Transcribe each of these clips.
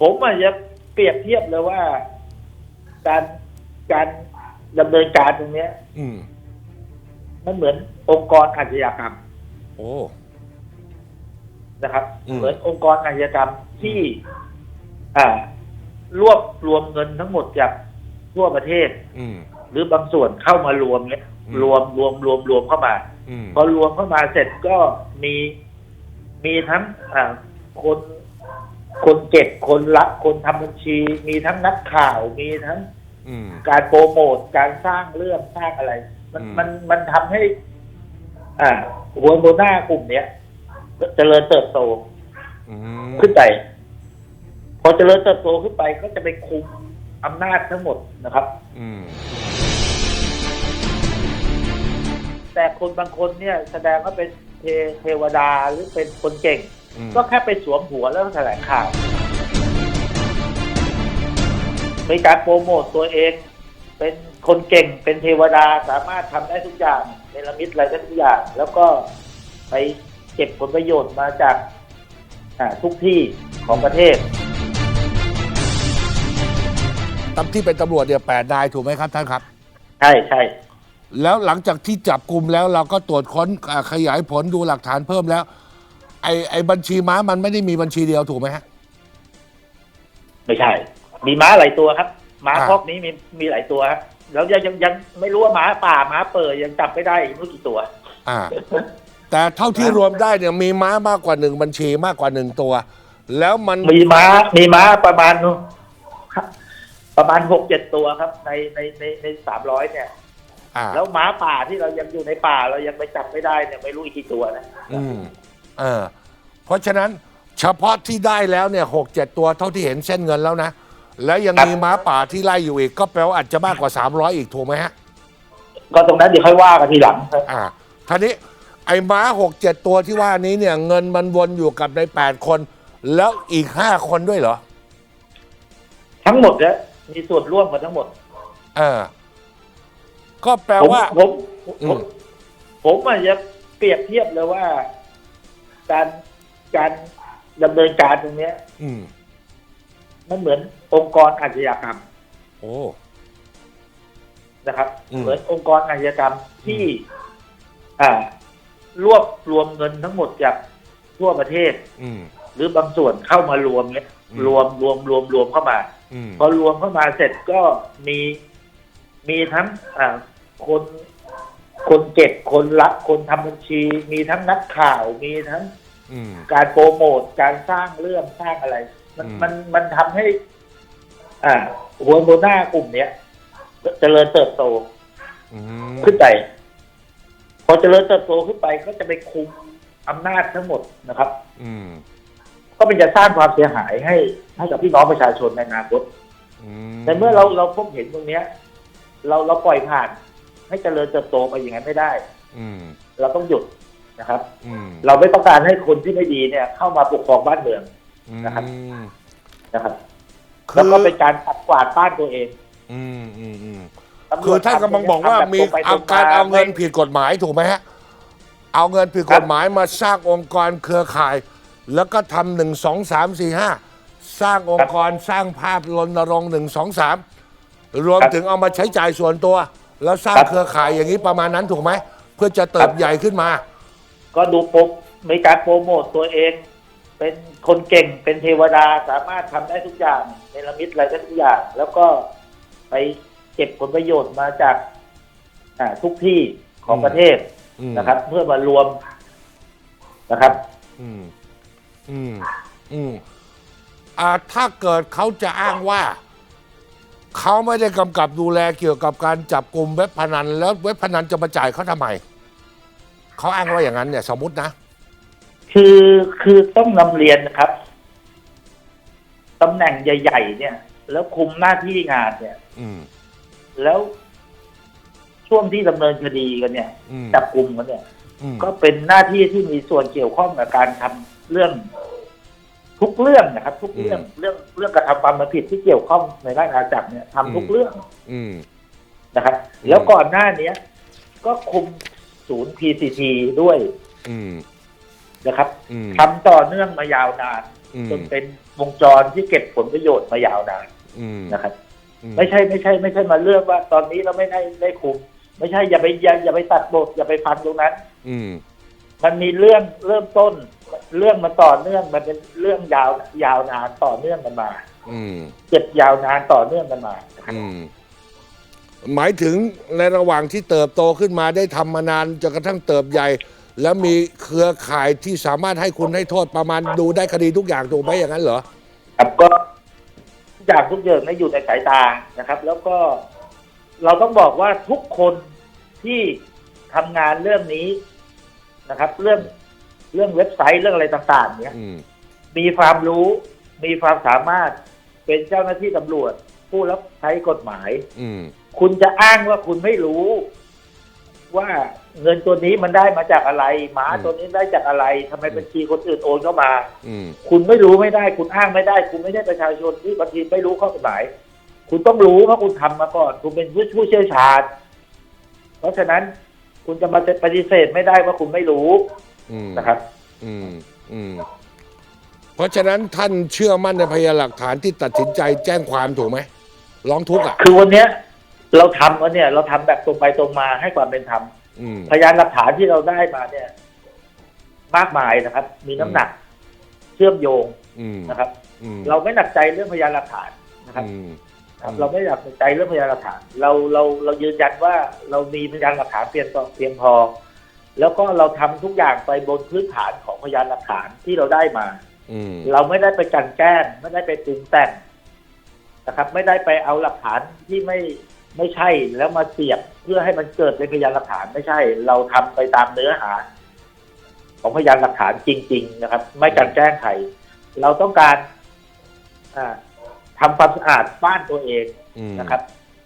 ผมอาจจะเปรียบเทียบเลยว่า การการดำเนินการตรงเนี้ย อืม มันเหมือนองค์กรอาชญากรรมโอ้ นะครับ อืม เหมือนองค์กรอาชญากรรมที่ อ่ารวบรวมเงินทั้งหมดจากทั่วประเทศ อืม หรือบางส่วนเข้ามารวมเนี้ยอืม รวมรวมรวมรวมเข้ามา อืมพอรวมเข้ามาเสร็จก็มีมีทั้งอ่าคน คนเก็บคนรับคนทำบัญชี มีทั้งนักข่าวมีทั้งอืม การโปรโมทการสร้างเรื่องสร้างอะไร มันอืม มันมันทำให้ อ่าหัวโมหน้ากลุ่มเนี้ยเจริญเติบโตอืมขึ้นไป พอเจริญเติบโตขึ้นไปก็จะไปคุมอำนาจทั้งหมดนะครับ อืมแต่คนบางคนเนี่ย แสดงว่าเป็นเทเทวดาหรือเป็นคนเก่งอืม ก็แค่ไปสวมหัวแล้วแถลงข่าวมีการโปรโมทตัวเอง เป็นคนเก่งเป็นเทวดาสามารถทำได้ทุกอย่างเนรมิตอะไรได้ทุกอย่าง แล้วก็ไปเก็บผลประโยชน์มาจากอ่าทุกที่ของประเทศตำที่เป็นตำรวจเนี่ยแปดนายถูกไหมครับท่านครับ ใช่ใช่แล้วหลังจากที่จับกลุ่มแล้วเราก็ตรวจค้นอ่าขยายผลดูหลักฐานเพิ่มแล้ว ไอ้ไอ้บัญชีม้ามันไม่ได้มีบัญชีเดียวถูกไหมฮะ ไม่ใช่ มีม้าหลายตัวครับ ม้าอ่าพวกนี้มีมีหลายตัวครับแล้วยังยังยังไม่รู้ว่าม้าป่าม้าเปิดยังจับไม่ได้อีกไม่รู้กี่ตัว อ่า แต่เท่าที่รวมได้เนี่ยมีม้ามากกว่าหนึ่งบัญชีมากกว่าหนึ่งตัว แล้วมันมีม้ามีม้าประมาณ ประมาณหกเจ็ดตัวครับ ในในในในสามร้อยเนี่ย อ่าแล้วม้าป่าที่เรายังอยู่ในป่าเรายังไปจับไม่ได้เนี่ยไม่รู้อีกกี่ตัวนะ อืม เออเพราะฉะนั้นเฉพาะที่ได้แล้วเนี่ยหกเจ็ดตัวเท่าที่เห็นเส้นเงินแล้วนะ แล้วยังมีม้าป่าที่ไล่อยู่อีก ก็แปลว่าอาจจะมากกว่า 300 อีกถูกไหมฮะ ก็ตรงนั้นเดี๋ยวค่อยว่ากันทีหลังครับอ่าทีนี้ไอ้ม้าหกเจ็ดตัวที่ว่านี้เนี่ย เงินมันวนอยู่กับในแปดคน แล้วอีกห้าคนด้วยเหรอ ทั้งหมดเนี่ยมีส่วนร่วมกันทั้งหมด เออ ก็แปลผมว่า ผมผอืมมผมอาจจะเปรียบเทียบเลยว่า การการดำเนินการตรงเนี้ย อืม มันเหมือนองค์กรอาชญากรรมโอ้ นะครับ อืม เหมือนองค์กรอาชญากรรมที่ อ่ารวบรวมเงินทั้งหมดจากทั่วประเทศ อืม หรือบางส่วนเข้ามารวมเนี่ยอืม รวมรวมรวมรวมเข้ามา อืมพอรวมเข้ามาเสร็จก็มีมีทั้งอ่าคน คนเก็บคนรับคนทำบัญชี มีทั้งนักข่าวมีทั้งอืม การโปรโมทการสร้างเรื่องสร้างอะไร มันอืม มันมันทำให้ อ่าหัวโมหน้ากลุ่มเนี้ยเจริญเติบโตอืมขึ้นไป พอเจริญเติบโตขึ้นไปก็จะไปคุมอำนาจทั้งหมดนะครับ อืมก็เป็นจะสร้างความเสียหายให้ให้กับพี่น้องประชาชนในอนาคต อืมแต่เมื่อเราเราพบเห็นตรงเนี้ย เราเราปล่อยผ่าน ให้เจริญเติบโตไปอย่างนั้นไม่ได้ อืม เราต้องหยุดนะครับ อืมเราไม่ต้องการให้คนที่ไม่ดีเนี่ย เข้ามาปกครองบ้านเมือง นะครับ อืมนะครับ คืแล้วอก็เป็นการขัดกวาดบ้านตัวเองอืมอืมอืมตำรคืวอจท่านกำลังบอกว่าทำแบบมีตรงไปเอาตงการเอาเงินไม่ผิดกฎหมายถูกไหมฮะเอาเงินผิดกฎหมายมาสร้างองค์กรเครือข่าย แล้วก็ทำหนึ่งสองสามสี่ห้าสร้างองค์กรสร้างภาพรณรงค์หนึ่งสองสามรวมถึงเอามาใช้จ่ายส่วนตัว แล้วสร้างเครือข่ายอย่างนี้ประมาณนั้นถูกไหม เพื่อจะเติบใหญ่ขึ้นมา ก็ดูปกมีการโปรโมทตัวเอง เป็นคนเก่งเป็นเทวดาสามารถทำได้ทุกอย่างเนรมิตอะไรได้ทุกอย่าง แล้วก็ไปเก็บผลประโยชน์มาจากอ่าทุกที่ของอืมประเทศอืมนะครับ เพื่อมารวมนะครับ อืม อืม อืมอ่าถ้าเกิดเขาจะอ้างว่า เขาไม่ได้กำกับดูแลเกี่ยวกับการจับกลุ่มเว็บพนัน แล้วเว็บพนันจะมาจ่ายเขาทำไม เขาอ้างว่าอย่างนั้นเนี่ย สมมตินะ คือคือต้องนำเรียนนะครับตำแหน่งใหญ่ ๆ เนี่ย แล้วคุมหน้าที่งานเนี่ย อืม แล้วช่วงที่ดำเนินคดีกันเนี่ยอืมจับกลุ่มกันเนี่ย อืมก็เป็นหน้าที่ที่มีส่วนเกี่ยวข้องกับการทำเรื่อง ทุกเรื่องนะครับ ทุกเรื่องเรื่องเรื่องกระทำความผิดที่เกี่ยวข้องในราชอาณาจักรเนี่ยทำทุกเรื่องอืมนะครับอืมแล้วก่อนหน้าเนี้ย ก็คุมศูนย์ PCT ด้วย อืมนะครับอืมทำต่อเนื่องมายาวนานอืมจนเป็นวงจรที่เก็บผลประโยชน์มายาวนานอืมนะครับอืไม่ใช่ไม่ใช่ ไม่ใช่มาเลือกว่า ตอนนี้เราไม่ได้ได้คุม ไม่ใช่อย่าไปอย่าอย่าไปตัดบทอย่าไปฟันตรงนั้น อืมมันมีเรื่องเริ่มต้น เรื่องมันต่อเนื่องมันเป็นเรื่องยาวยาวนานต่อเนื่องกันมา อืม เจ็บยาวนานต่อเนื่องกันมานะครับอืม หมายถึงในระหว่างที่เติบโตขึ้นมาได้ทำมานานจนกระทั่งเติบใหญ่ แล้วมีเครือข่ายที่สามารถให้คุณให้โทษประมาณดูได้คดีทุกอย่างถูกไหมอย่างนั้นเหรอ ครับก็ทุกอย่างทุกอย่างนั้นอยู่ในสายตานะครับ แล้วก็เราต้องบอกว่าทุกคนที่ทำงานเรื่องนี้นะครับ เรื่อง เรื่องเว็บไซต์เรื่องอะไรต่างๆเนี่ยอืมมีความรู้มีความสามารถเป็นเจ้าหน้าที่ตำรวจ ผู้รับใช้กฎหมาย อืมคุณจะอ้างว่าคุณไม่รู้ ว่าเงินตัวนี้มันได้มาจากอะไร หมาตัวนี้ได้จากอะไรทำไมบัญชีคนอื่นโอนเข้ามา อืมคุณไม่รู้ไม่ได้ คุณอ้างไม่ได้ คุณไม่ใช่ประชาชนที่บางทีไม่รู้ข้อกฎหมาย คุณต้องรู้เพราะคุณทำมาก่อน คุณเป็นผู้ผู้เชี่ยวชาญ เพราะฉะนั้นคุณจะมาปฏิเสธไม่ได้ว่าคุณไม่รู้ อืมนะครับ อืมอืมเพราะฉะนั้นท่านเชื่อมั่นในพยานหลักฐานที่ตัดสินใจแจ้งความถูกไหมร้องทุกข์อะ คือวันเนี้ยเราทำวันเนี้ยเราทำแบบตรงไปตรงมาให้ความเป็นธรรมอืม พยานหลักฐานที่เราได้มาเนี่ย มากมายนะครับ มีน้ำหนัก เชื่อมโยงอืมนะครับ อืมเราไม่หนักใจเรื่องพยานหลักฐานนะครับ อืม ครับอืม เราไม่หนักใจเรื่องพยานหลักฐาน เราเราเรายืนยันว่าเรามีพยานหลักฐานเพียงพอเพียงพอ แล้วก็เราทำทุกอย่างไปบนพื้นฐานของพยานหลักฐานที่เราได้มา อืมเราไม่ได้ไปกลันแกล้งไม่ได้ไปปรุงแต่งนะครับ ไม่ได้ไปเอาหลักฐานที่ไม่ไม่ใช่แล้วมาเสียบเพื่อให้มันเกิดเป็นพยานหลักฐานไม่ใช่ เราทำไปตามเนื้อหา ของพยานหลักฐานจริง ๆ นะครับ ไม่กลันแกล้งใครเราต้องการอ่าทำความสะอาดบ้านตัวเองอืมนะครับ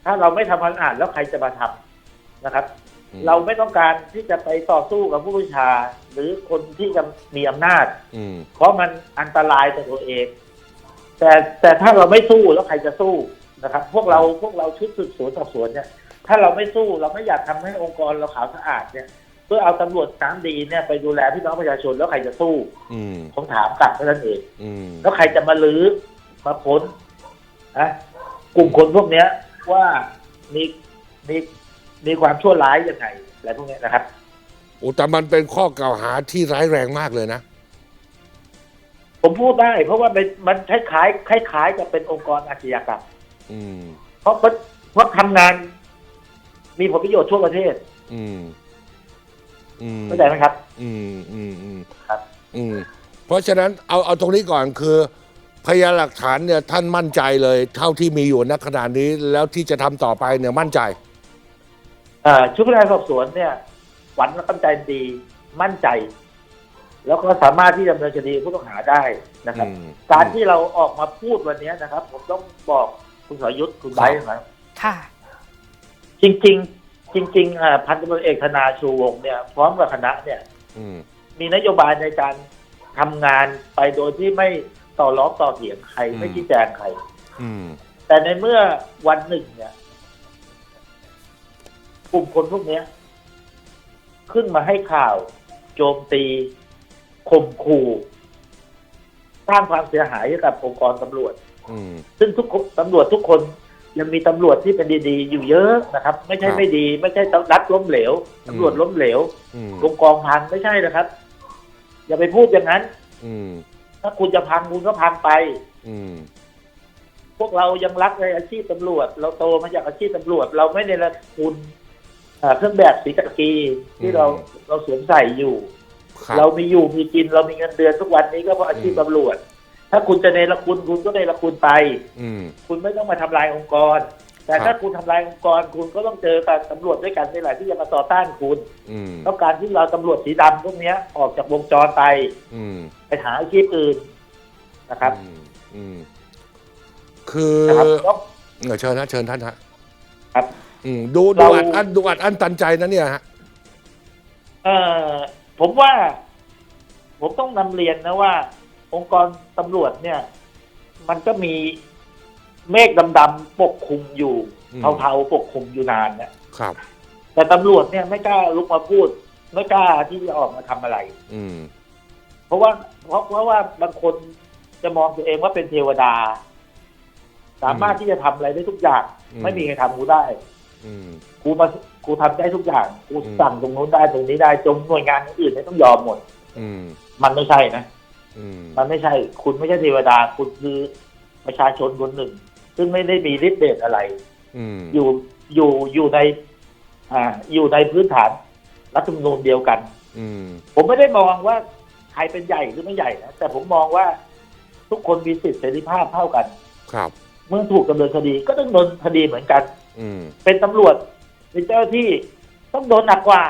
ถ้าเราไม่ทำความสะอาดแล้วใครจะมาทำนะครับอืม เราไม่ต้องการที่จะไปต่อสู้กับผู้บัญชา หรือคนที่จะมีอำนาจ อืม เพราะมันอันตรายต่อตัวเอง แต่แต่ถ้าเราไม่สู้แล้วใครจะสู้นะครับ พวกเราพวกเราชุดสืบสวนสอบสวนเนี่ย ถ้าเราไม่สู้เราไม่อยากทำให้องค์กรเราขาวสะอาดเนี่ย เพื่อเอาตำรวจน้ำดีเนี่ยไปดูแลพี่น้องประชาชนแล้วใครจะสู้อืม ผมถามกลับเท่านั้นเอง อืม แล้วใครจะมาลื้อมาค้นนะกลุ่มคนพวกเนี้ยว่ามีมี มีความชั่วร้ายยังไงอะไรพวกเนี้ยนะครับโอ้แต่มันเป็นข้อกล่าวหาที่ร้ายแรงมากเลยนะ ผมพูดได้ เพราะว่ามันมันคล้ายคล้ายคล้ายๆกับเป็นองค์กรอาชญากรรมอืม เพราะเพราะเพราะทำงาน มีผลประโยชน์ทั่วประเทศอืม อืม เข้าใจไหมครับ อืมอืมอืมครับ อืม เพราะฉะนั้นเอาเอาตรงนี้ก่อนคือ พยานหลักฐานเนี่ยท่านมั่นใจเลย เท่าที่มีอยู่ณขณะนี้แล้วที่จะทำต่อไปเนี่ยมั่นใจอ่า ชุดพนักงานสอบสวนเนี่ยหวังและตั้งใจดีมั่นใจ แล้วก็สามารถที่จะดำเนินคดีผู้ต้องหาได้นะครับ อืม การที่เราออกมาพูดวันนี้นะครับ ผมต้องบอกคุณสรยุทธ์คุณไบร์ทนะครับ ค่ะ จริง ๆ จริงๆอ่าพันตำรวจเอกธนาชูวงศ์เนี่ยพร้อมกับคณะเนี่ย อืม มีนโยบายในการทำงานไปโดยที่ไม่ต่อล้อต่อเถียงใคร อืม ไม่ชี้แจงใคร อืม แต่ในเมื่อวันหนึ่งเนี่ย กลุ่มคนพวกเนี้ยขึ้นมาให้ข่าว โจมตีข่มขู่สร้างความเสียหายให้กับองค์กรตำรวจอืมซึ่งทุกคนตำรวจทุกคนยังมีตำรวจที่เป็นดีๆ อยู่เยอะนะครับ ไม่ใช่ครับไม่ดี ไม่ใช่รัฐล้มเหลวตำรวจล้มเหลวอืมกองกองพังไม่ใช่นะครับ อย่าไปพูดอย่างนั้นอืมถ้าคุณจะพังคุณก็พังไปอืมพวกเรายังรักในอาชีพตำรวจ เราโตมาจากอาชีพตำรวจ เราไม่ในละคุณ เอ่อเครื่องแบบสีกากีที่เราเราสวมใส่อยู่ครับเรามีอยู่มีกินเรามีเงินเดือนทุกวันนี้ก็เพราะอาชีพอืมตำรวจ ถ้าคุณจะในละคุณคุณก็ในละคุณไปอืมคุณไม่ต้องมาทำลายองค์กร แต่ครับถ้าคุณทำลายองค์กร คุณก็ต้องเจอกับตำรวจด้วยกันนี่แหละที่จะมาต่อต้านคุณอืมต้องการที่เราตำรวจสีดำพวกเนี้ยออกจากวงจรไปอืมไปหาอาชีพอื่นนะครับอืมอืมคือนะครับก็เออเชิญนะเชิญท่านฮะครับ อืมดูดูเรา อัดอันดูอัดอันตันใจนะเนี่ยฮะ เอ่อผมว่า ผมต้องนำเรียนนะว่า องค์กรตำรวจเนี่ย มันก็มีเมฆดำๆปกคลุมอยู่อืม เทาๆปกคลุมอยู่นานเนี่ยครับ แต่ตำรวจเนี่ยไม่กล้าลุกมาพูด ไม่กล้าที่จะออกมาทำอะไร อืม เพราะว่าเพราะเพราะว่าบางคนจะมองตัวเองว่าเป็นเทวดา สามารถที่จะทำอะไรได้ทุกอย่าง อืม ไม่มีใครทำกูได้ อืมกูมากูทำได้ทุกอย่างกูอืม สั่งตรงนู้นได้ตรงนี้ได้จงหน่วยงานอื่นไม่ต้องยอมหมด อืม มันไม่ใช่นะ อืม มันไม่ใช่คุณไม่ใช่เทวดาคุณคือประชาชนคนหนึ่ง ซึ่งไม่ได้มีฤทธิ์เดชอะไร อืม อยู่อยู่อยู่ใน อ่า อยู่ในพื้นฐานรัฐธรรมนูญเดียวกัน อืม ผมไม่ได้มองว่าใครเป็นใหญ่หรือไม่ใหญ่นะแต่ผมมองว่าทุกคนมีสิทธิเสรีภาพเท่ากัน ครับ เมื่อถูกดำเนินคดีก็ต้องโดนคดีเหมือนกัน อืมเป็นตำรวจเป็นเจ้าหน้าที่ต้องโดนหนักกว่า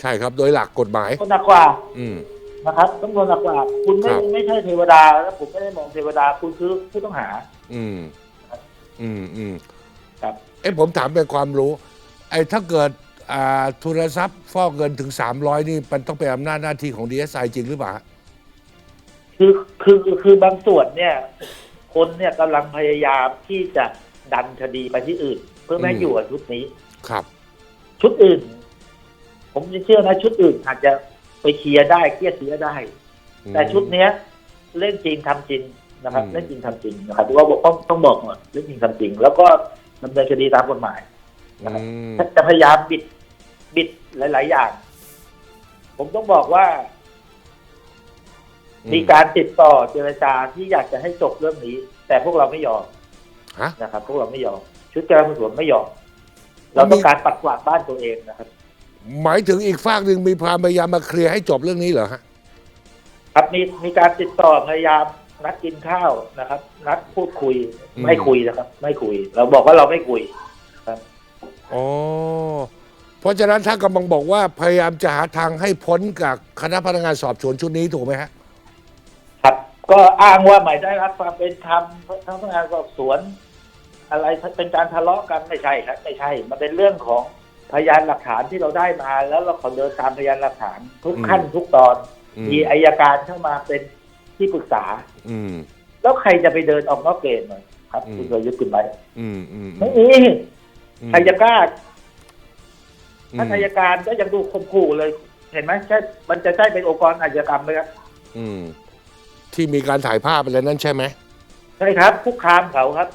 ใช่ครับ โดยหลักกฎหมาย โดนหนักกว่าอืม นะครับ ต้องโดนหนักกว่าคุณไม่ครับ ไม่ใช่เทวดาแล้วผมไม่ได้มองเทวดาคุณคือผู้ต้องหา อืม อืมอืมครับ เอ้ผมถามเป็นความรู้ ไอ้ถ้าเกิดอ่าทุนทรัพย์ฟอกเงินถึง 300 นี่มันต้องเป็นอำนาจหน้าที่ของดีเอสไอจริงหรือเปล่าคือคือคือบางส่วนเนี่ย คนเนี่ยกำลังพยายามที่จะดันคดีไปที่อื่น เพื่อไม่ให้อืมอยู่กับชุดนี้ครับ ชุดอื่น ผมเชื่อนะชุดอื่นอาจจะไปเคลียร์ได้เกลี้ยเคลียร์ได้ แต่ชุดเนี้ย เล่นจริงทำจริงนะครับอืมเล่นจริงทำจริงนะครับว่าต้องต้องบอกก่อนเล่นจริงทำจริง แล้วก็ดำเนินคดีตามกฎหมายอืมจะพยายามบิดบิดหลาย ๆ อย่าง ผมต้องบอกว่า มีการติดต่อเจรจาที่อยากจะให้จบเรื่องนี้ แต่พวกเราไม่ยอมฮะนะครับ พวกเราไม่ยอม ชุดการสืบสวนไม่ยอม เราต้องการปัดกวาดบ้านตัวเองนะครับ หมายถึงอีกฝากหนึ่งมีความพยายามมาเคลียร์ให้จบเรื่องนี้เหรอฮะครับมีมีการติดต่อพยายามนัดกินข้าวนะครับ นัดพูดคุยอืมไม่คุยนะครับ ไม่คุย เราบอกว่าเราไม่คุยอ๋อเพราะฉะนั้นถ้ากำลังบอกว่าพยายามจะหาทางให้พ้นกับคณะพนักงานสอบสวนชุดนี้ถูกไหมฮะ ครับ ก็อ้างว่าไม่ได้รับความเป็นธรรมทั้งพนักงานสอบสวน อะไรเป็นการทะเลาะกันไม่ใช่ครับไม่ใช่ มันเป็นเรื่องของพยานหลักฐานที่เราได้มา แล้วเราขอเดินตามพยานหลักฐานทุกอืมขั้นทุกตอน อืม มีอายการเข้ามาเป็นที่ปรึกษา อืม แล้วใครจะไปเดินออกนอกเกณฑ์หน่อยครับอืม คุณประยุทธ์คุณไปอืมอืมไม่มีอืมใครจะกล้าอืมท่านอายการก็ยังดูข่มขู่เลย เห็นไหมใช่มันจะใช่เป็นองค์กรอาชญากรรมไหมครับอืมที่มีการถ่ายภาพอะไรนั่นใช่ไหมใช่ครับคุกคามเขาครับ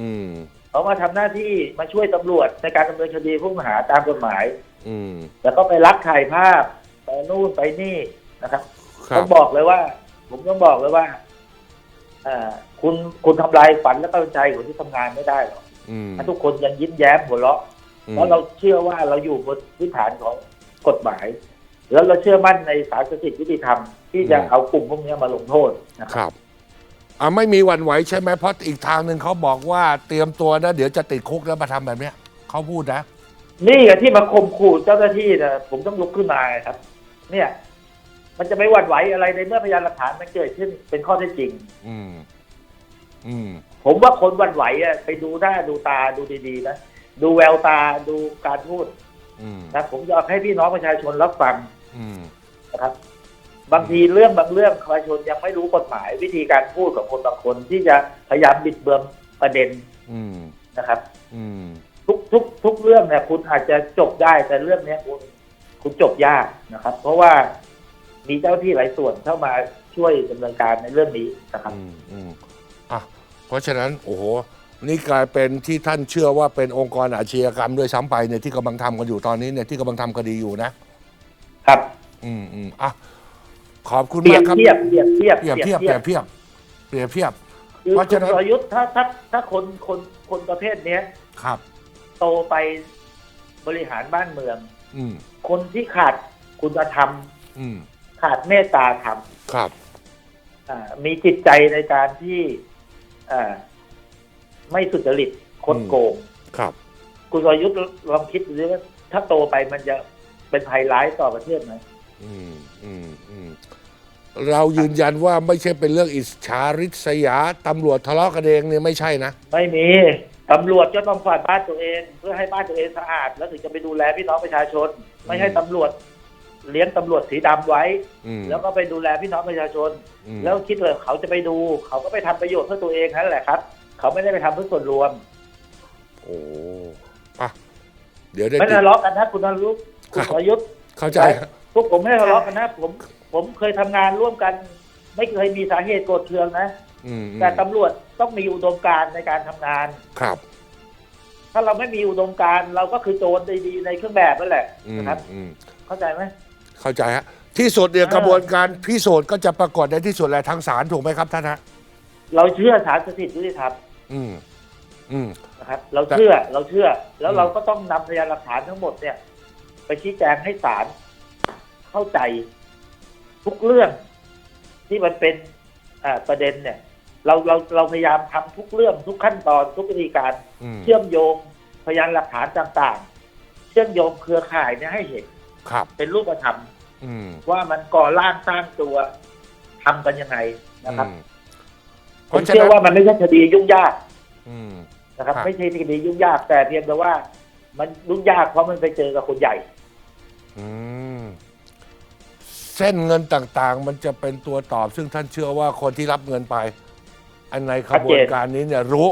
อืม เขามาทำหน้าที่มาช่วยตำรวจในการดำเนินคดีผู้ต้องหาตามกฎหมาย อืมแต่ก็ไปลักถ่ายภาพไปนู่นไปนี่นะครับครัต้บ องบอกเลยว่า ผมต้องบอกเลยว่าเอ่อคุณคุณทำลายฝันและกำลังใจของที่ทำงานไม่ได้หรอกอืมถ้าทุกคนยังยิ้มแย้มหัวเราะ อืมเพราะเราเชื่อว่าเราอยู่บนพื้นฐานของกฎหมาย แล้วเราเชื่อมั่นในศาลสิทธิยุติธรรม ที่จะเอากลุ่มพวกนี้มาลงโทษนะคครับรับ อ่าไม่มีหวันไหวใช่ไหมเพราะอีกทางหนึ่งเขาบอกว่าเตรียมตัวนะ เดี๋ยวจะติดคุกแล้วมาทำแบบเนี้ยเขาพูดนะ นี่อะที่มาข่มขู่เจ้าหน้าที่นะผมต้องลุกขึ้นมาไงครับ เนี่ย มันจะไม่หวั่นไหวอะไรในเมื่อพยานหลักฐานมันเกิดขึ้นเป็นข้อเท็จจริง อืม อืม ผมว่าคนหวั่นไหวอะไปดูหน้าดูตาดูดีๆนะดูแววตาดูการพูดอืม นะผมอยากให้พี่น้องประชาชนรับฟังอืม นะครับ บางทีเรื่องบางเรื่องประชาชนยังไม่รู้กฎหมาย วิธีการพูดของคนบางคนที่จะพยายามบิดเบือนประเด็นอืมนะครับ อืม ทุกทุกทุกเรื่องเนี่ยคุณอาจจะจบได้แต่เรื่องเนี้ยคุณคุณจบยากนะครับ เพราะว่ามีเจ้าที่หลายส่วนเข้ามาช่วยดำเนินการในเรื่องนี้นะครับ อืมอืมอะเพราะฉะนั้นโอ้โหนี่กลายเป็นที่ท่านเชื่อว่าเป็นองค์กรอาชญากรรมด้วยซ้ำไปเนี่ยที่กำลังทำกันอยู่ตอนนี้เนี่ยที่กำลังทำคดีอยู่นะครับ อืมอืมอะ ขอบคุณเปรียมาบกครับเทียบเปรียบเทียบเปรียบเทียบเปรียบเทียบเปรียบเทียบ คือเพราะคุฉะณนั้นประยุทธ์ถ้าถ้าถ้าคนคนคนประเภทเนี้ย ครับ โตไปบริหารบ้านเมือง อืม คนที่ขาดคุณธรรม อืม ขาดเมตตาธรรมครับ อ่ามีจิตใจในการที่อ่าไม่สุจริตคดโกง ครับ คุณประยุทธ์ลองคิดดูสิว่าถ้าโตไปมันจะเป็นภัยร้ายต่อประเทศไหม อืมอืมอืมเรายืนยันว่าไม่ใช่เป็นเรื่องอิจฉาริษยาตำรวจทะเลาะกันเองเนี่ยไม่ใช่นะ ไม่มีตำรวจก็ต้องฝาดบ้านตัวเอง เพื่อให้บ้านตัวเองสะอาด แล้วถึงจะไปดูแลพี่น้องประชาชน ไม่ให้ตำรวจ เลี้ยงตำรวจสีดำไว้ อืม แล้วก็ไปดูแลพี่น้องประชาชน อืม แล้วคิดเลยเขาจะไปดู เขาก็ไปทำประโยชน์เพื่อตัวเองนั่นแหละครับ เขาไม่ได้ไปทำเพื่อส่วนรวม โอ้อะเดี๋ยวได้ไม่ติได้ดทะเลาะกันนะคุณนรุกคุณครับ ประยุทธ์ เข้าใจพวกผมไม่ได้ทะเลาะกันนะผมผมเคยทำงานร่วมกัน ไม่เคยมีสาเหตุโกรธเคืองนะอืมอืมแต่ตำรวจต้องมีอุดมการณ์ในการทำงาน ครับถ้าเราไม่มีอุดมการณ์เราก็คือโจรดีๆในเครื่องแบบนั่นแหละอืมนะครับอืมเข้าใจไหม เข้าใจฮะที่สุดเนี่ยเออ กระบวนการพิสูจน์ก็จะปรากฏในที่สุดแหละทางศาลถูกไหมครับท่านฮะเราเชื่อศาลสถิตยุติธรรมอืม อืม นะครับ เราเชื่อเราเชื่อ แล้วอืมเราก็ต้องนำพยานหลักฐานทั้งหมดเนี่ย ไปชี้แจงให้ศาลเข้าใจทุกเรื่องที่มันเป็นอ่าประเด็นเนี่ย เราเราเราพยายามทำทุกเรื่องทุกขั้นตอนทุกวิธีการอืมเชื่อมโยงพยานหลักฐานต่างๆ เชื่อมโยงเครือข่ายเนี่ยให้เห็นครับ เป็นรูปธรรมอืมว่ามันก่อร่างสร้างตัวทำกันยังไงนะครับอืมเพผมราะฉะเชื่อนั้นว่ามันไม่ใช่คดียุ่งยากอืมนะครับครับ ไม่ใช่คดียุ่งยากแต่เพียงแต่ว่า มันยุ่งยากเพราะมันไปเจอกับคนใหญ่อืม เส้นเงินต่างๆ มันจะเป็นตัวตอบ ซึ่งท่านเชื่อว่าคนที่รับเงินไป อันในขบวนการนี้เนี่ยรู้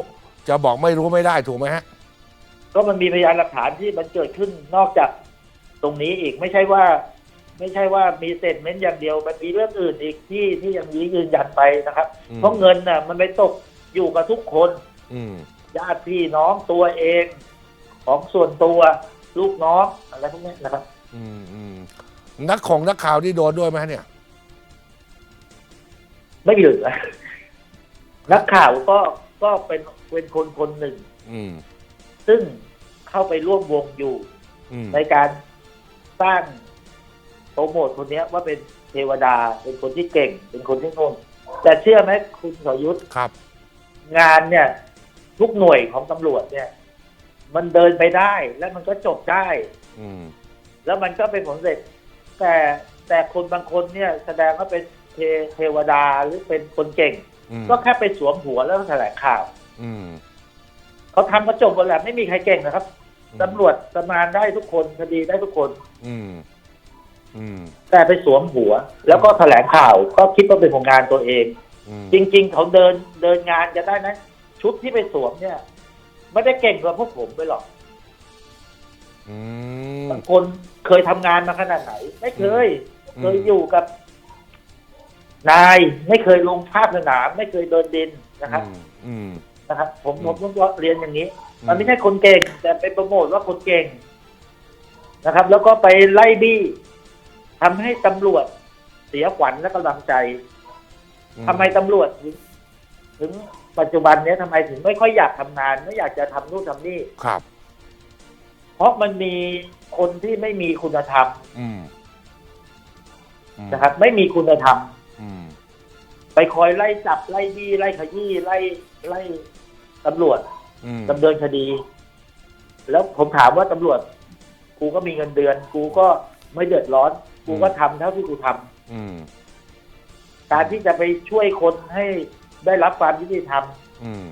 จะบอกไม่รู้ไม่ได้ถูกไหมฮะ ก็มันมีพยานหลักฐานที่มันเกิดขึ้นนอกจากตรงนี้อีกไม่ใช่ว่า ไม่ใช่ว่ามีเศษเม้นต์อย่างเดียว มันมีเรื่องอื่นอีกที่ที่ยังยืนยืนยันไปนะครับ อืม เพราะเงินน่ะ มันไปตกอยู่กับทุกคน อืม ญาติพี่น้องตัวเอง ของส่วนตัวลูกน้องอะไรพวกนี้นะครับ อืมอืมนักของนักข่าวที่โดนด้วยไหมฮะเนี่ย ไม่เหลือ นักข่าวก็ก็เป็นเป็นคนคนหนึ่ง อืม ซึ่งเข้าไปร่วมวงอยู่ อืมในการสร้างโปรโมทคนเนี้ยว่าเป็นเทวดา เป็นคนที่เก่ง เป็นคนที่โน่นแต่เชื่อไหมคุณสรยุทธ ครับ งานเนี่ย ทุกหน่วยของตำรวจเนี่ย มันเดินไปได้แล้วมันก็จบได้ อืม แล้วมันก็เป็นผลสำเร็จ แต่แต่คนบางคนเนี่ยแสดงว่าเป็นเทเทวดาหรือเป็นคนเก่งอืมก็แค่ไปสวมหัวแล้วแถลงข่าว อืมเขาทำก็จบหมดแหละไม่มีใครเก่งนะครับตำรวจทำงานได้ทุกคนคดีได้ทุกคน อืมอืมแต่ไปสวมหัว แล้วก็แถลงข่าวก็คิดว่าเป็นของงานตัวเองอืมจริง ๆ เขาเดินเดินงานกันได้นะ ชุดที่ไปสวมเนี่ย ไม่ได้เก่งกว่าพวกผมไปหรอก อืม บางคนเคยทำงานมาขนาดไหน ไม่เคย อืม เคยอยู่กับ นายไม่เคยลงภาคสนาม ไม่เคยเดินดินนะครับอืมอืมนะครับ ผมอืม ผมต้องเรียนอย่างนี้อืมมันไม่ใช่คนเก่ง แต่ไปโปรโมทว่าคนเก่งนะครับ แล้วก็ไปไล่บี้ทำให้ตำรวจเสียขวัญและกำลังใจทำไมตำรวจถึงถึงปัจจุบันเนี้ยทำไมถึงไม่ค่อยอยากทำงาน ไม่อยากจะทำนู่นทำนี่ ครับ เพราะมันมีคนที่ไม่มีคุณธรรมอืมอืมนะครับ ไม่มีคุณธรรม อืมไปคอยไล่จับไล่บี้ไล่ขยี้ไล่ไล่ตำรวจอืมดำเนินคดี แล้วผมถามว่าตำรวจ กูก็มีเงินเดือน กูก็ไม่เดือดร้อน กูก็ทำเท่าที่กูทำอืมการที่จะไปช่วยคนให้ได้รับความยุติธรรม อืม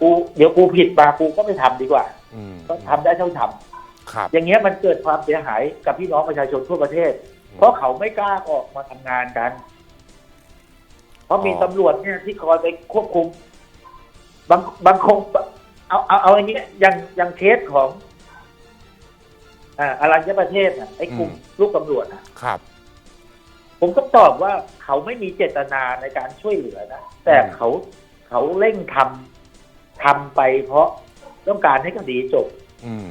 กูเดี๋ยวกูผิดมากูก็ไม่ทำดีกว่าอืม ก็ทำได้เท่าทำครับอย่างเงี้ยมันเกิดความเสียหายกับพี่น้องประชาชนทั่วประเทศ เพราะเขาไม่กล้าออกมาทำงานกัน เพราะมีอ๋อตำรวจเนี่ยที่คอยไปควบคุม บางบางคงเอาเอาเอาอย่างเงี้ยอย่างอย่างเคสของอ่าอรัญญประเทศน่ะไอ้กลุ่มลูกตำรวจน่ะครับ ผมก็ตอบว่าเขาไม่มีเจตนาในการช่วยเหลือนะแต่เขาเขาเร่งทำทำไปเพราะ ต้องการให้คดีจบอืม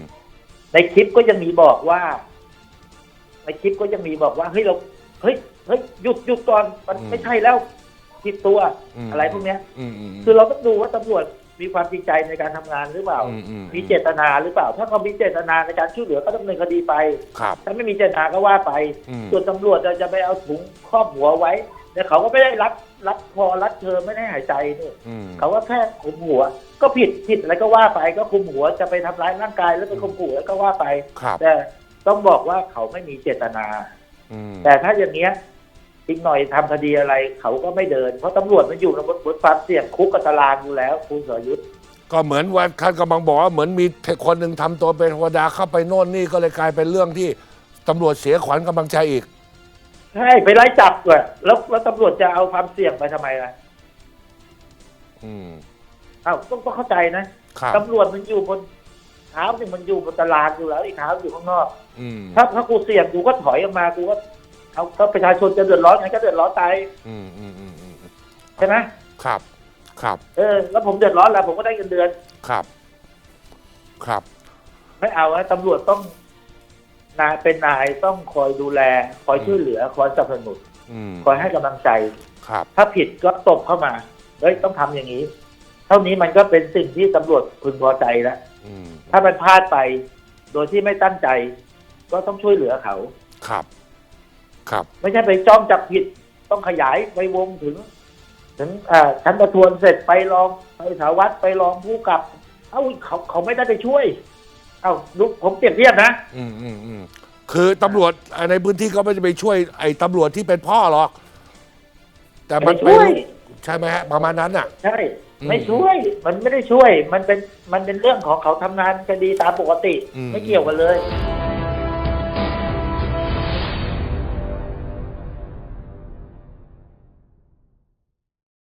ในคลิปก็ยังมีบอกว่า ในคลิปก็ยังมีบอกว่า เฮ้ยเราเฮ้ยเฮ้ยหยุดหยุดก่อนมันอืมไม่ใช่แล้วผิดตัวมอะไรพวกเนี้ยอืมอืมคือเราต้องดูว่าตำรวจมีความจริงใจในการทำงานหรือเปล่าอืมอืมมีเจตนาหรือเปล่า ถ้าเขามีเจตนาในการช่วยเหลือก็ดำเนินคดีไปครับถ้าไม่มีเจตนาก็ว่าไปอืมส่วนตำรวจจะจะไปเอาถุงครอบหัวไว้ แต่เขาก็ไม่ได้รับรับคอรับเชิญไม่ได้หายใจนี่อืมเขาก็แค่คุมหัว ก็ผิดผิดอะไรก็ว่าไป ก็คุมหัวจะไปทำร้ายร่างกายแล้วไปคุมหัวก็ว่าไป ครับแต่ต้องบอกว่าเขาไม่มีเจตนา อืมแต่ถ้าอย่างเนี้ยอีกหน่อยทำคดีอะไร เขาก็ไม่เดิน เพราะตำรวจมันอยู่ในบนบนความเสี่ยงคุกกับตารางอยู่แล้วคุณสรยุทธ์ก็เหมือนว่าท่านกำลังบอกว่าเหมือนมีคนหนึ่งทำตัวเป็นเทวดาเข้าไปโน่นนี่ก็เลยกลายเป็นเรื่องที่ตำรวจเสียขวัญกำลังใจอีก ใช่ไปไล่จับเลยแล้วแล้วตำรวจจะเอาความเสี่ยงไปทำไมล่ะอืมอ้าวต้องต้องเข้าใจนะครับตำรวจมันอยู่บนเท้าหนึ่งมันอยู่บนตารางอยู่แล้วอีกเท้าอยู่ข้างนอก อืมถ้าถ้ากูเสี่ยงกูก็ถอยออกมากูก็เอาถ้าประชาชนจะเดือดร้อนไงก็เดือดร้อนตายอืมอืมอืมอืมใช่ไหมครับ ครับ เออแล้วผมเดือดร้อนแล้วผมก็ได้เงินเดือน ครับ ครับ ไม่เอานะตำรวจต้อง นายเป็นนายต้องคอยดูแล คอยช่วยเหลือ คอยสนับสนุนอืมคอยให้กำลังใจ ครับ ถ้าผิดก็ตบเข้ามาเฮ้ยต้องทำอย่างนี้ เท่านี้มันก็เป็นสิ่งที่ตำรวจพึงพอใจแล้วอืมถ้ามันพลาดไป โดยที่ไม่ตั้งใจ ก็ต้องช่วยเหลือเขา ครับ ครับ ไม่ใช่ไปจ้องจับผิดต้องขยายไปวงถึง ถึงอ่าชั้นประทวนเสร็จไปรองไปสารวัตรไปรองผู้กับ เอ้าเขาเขาไม่ได้ไปช่วย เอ้าลูกผมเปรียบเทียบนะอืมอืมอืมคือตำรวจในพื้นที่ก็ไม่ได้ไปช่วย ไอ้ตำรวจที่เป็นพ่อหรอก แต่มันไม่ช่วยใช่ไหมฮะ ประมาณนั้นน่ะ ใช่อืมไม่ช่วย มันไม่ได้ช่วย มันเป็นมันเป็นเรื่องของเขาทำงานคดีตามปกติ อืม ไม่เกี่ยวกันเลยอื